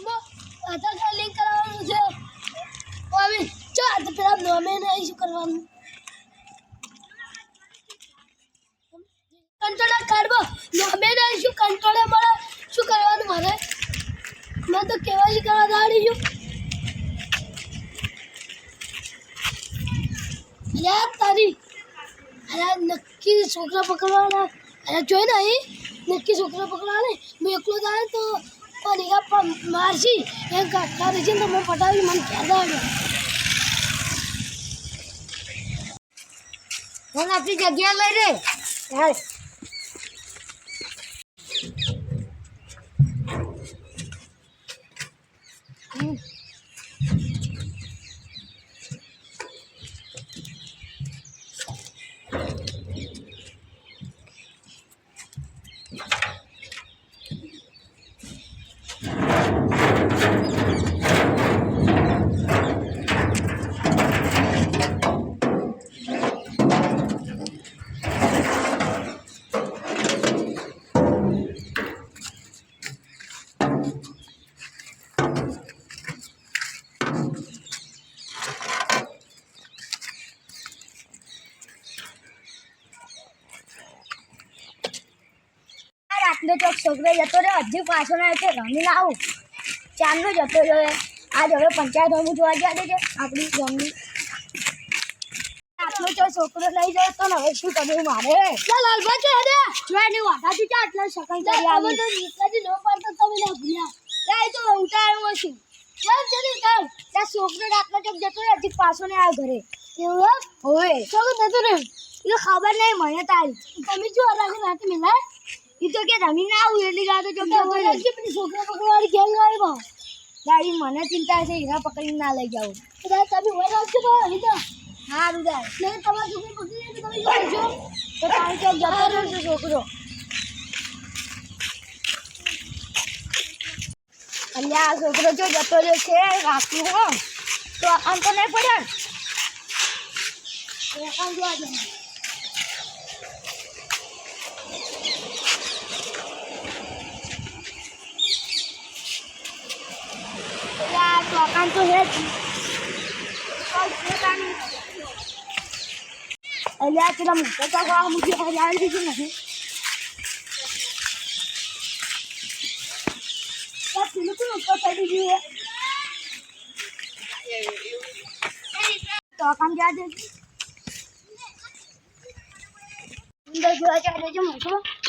मम्मा आधार card link कराओ मुझे mummy चल तो फिर हम नामे ना इशू करवा કંટાળા કાઢવો નામે ના શું કંટાળે મળે શું કરવાનું મારે મેં તો કેવાયસી કરવા દાડી છું યાર તારી અરે નક્કી છોકરા પકડવાના અરે જોઈ નહીં નક્કી છોકરા પકડવાને મેં એકલો જાય તો પણ એ મારશી. એ કાકા રહેશે ને તો મને પટાવી, મને ખ્યાલ આવ્યો મને આપણી જગ્યા લઈ રે. છોકરો જતો રહ્યો હજી પાછો ના છે રમીને આવું. ચાંદનો જતો રહ્યો આજ હવે પંચાયત હોમું જોવા ગયા દેજે આપણી ગામની રાતનો ચોક છોકરો લઈ જાય તો હવે શું કરવું મારે ચાલ હાલવા છે અરે જોવાની વાટાથી ચા આટલા સકાઈ કરી આવી તો ન પાડતા તમે ના ભૂલ્યા લે તો ઉતારું છું. ચાલ જલ્દી ચાલ. ત્યાં છોકરો રાતનો ચોક જતો રહ્યો હજી પાછો ને આવ્યો ઘરે. એવું? હોય. ચાલો જતું રહ્યું. એ ખબર નહીં મને તારી તમે જો રાતે રાતે મિલાય. એ તો કે રમીને આવું એટલી રાતો ચોક જતો રહ્યો પેલી છોકરા પકડવાળી ગેંગ આવ્યો તારી મને ચિંતા છે હીરા પકડીને ના લઈ જાવ બધા તમે હોય રાખજો તો અહીં તો સારું તાર નહીં તમારા છોકરી પકડી તો તમે જોજો તો તારી ચોક જતો રહ્યો છે છોકરો. અલ્યા આ છોકરો જો જતો રહ્યો છે રાતનું હો. તો આમ તો નહીં પડે. ને? જોવા જાય અલ્યા તો હે અલ્યા પેલા મોટા કાકા મુझे હજાર દીધું નથી પેલું કેમ ઉપર હે? તો આકામ જ્યાં છે? અંદર જોવા ચાલે છે? મોટો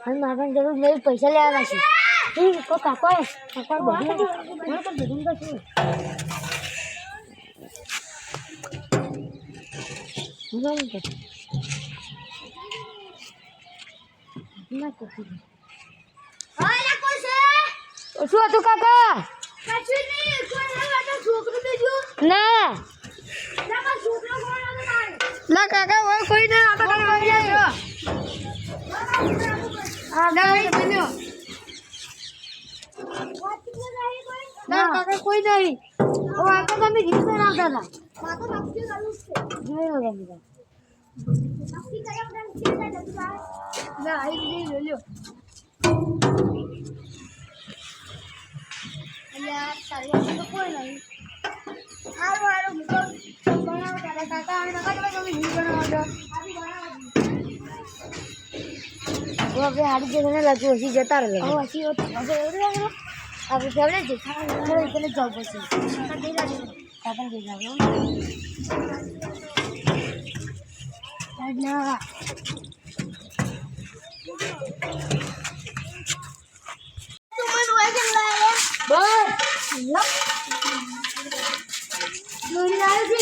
અને મારા જરૂર મેં પૈસા લેવાના છે કાકા કાકા બધું શું ના શું હતું કાકા? ના ના કાકા હોય કોઈ ના આ તો કાકા કોઈ નહીં ઓ આ તો તમે ગીત ના હતા. ના આવી લ્યો. અલ્યા તારી પાસે તો કોઈ નહીં હારું હારું હું તો બનાવો તારા કાકા અને નકા તમે તમે નહીં બનાવો તો હવે હારી જગ્યાને લાગ્યું હસી જતા રહે હવે હસી હોત હવે એવું લાગે આપણે ફેવરેટ છે ખાવા એટલે જવું પડશે કાકા દઈ જાવ ના બસ. આવે છે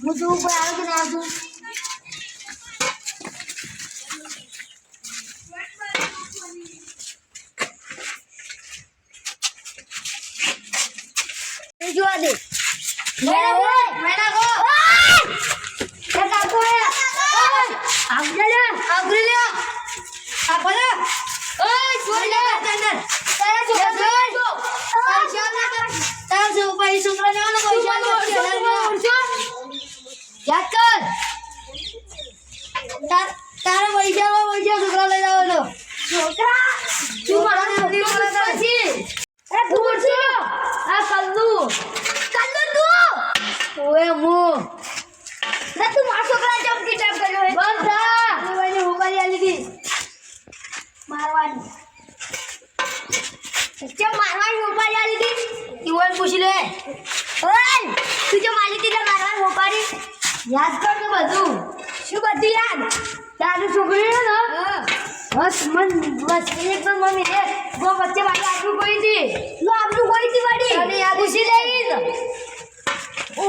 હું તો ઉપર આવે કે ના આવતું જોવા દે મેળા બોલ, મેળા બોલ. એ કાકો એ આવજે લે. આગળ લે આ ભલે. ઓય, છોડ દે. તારા પૈસા પૈસા છોકરા લઈ જવાનો. છોકરા તું મારા કરે છે. એ ભૂલ છે આ કલ્લુ. કલ્લુ તું ઓએ હું. ના તું મારા છોકરા ચમકી ટેપ કર્યો હે. બંધ થા. એને હુકારી આલી હતી. મારવાની. કેમ મારવાની હુકારી આલી હતી? ઈવન પૂછી લે. ઓય તું જો મારી હતી મારવાની હુકારી યાદ કર તો બધું. શું બધું યાદ? તારી છોકરી ને? બસ મન બસ એકદમ મમ્મી એ ગો વચ્ચે મારી આટલું કોઈ હતી. લો આટલું કોઈ હતી વાડી? અને યાદ પૂછી લઈ ઓ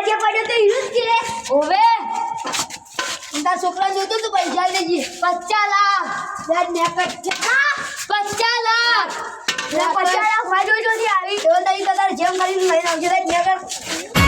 પડ્યો પડ્યો તો જ કે ઓવે. તાર છોકરા જોતો તો પૈસા લેજે પચાસ લાખ. યાદ ને પચ્ચા પચાસ લાખ. પચાસ લાખ વાજો જોતી આવી તો તારી તાર જેમ કરીને લઈને આવજે. મે કર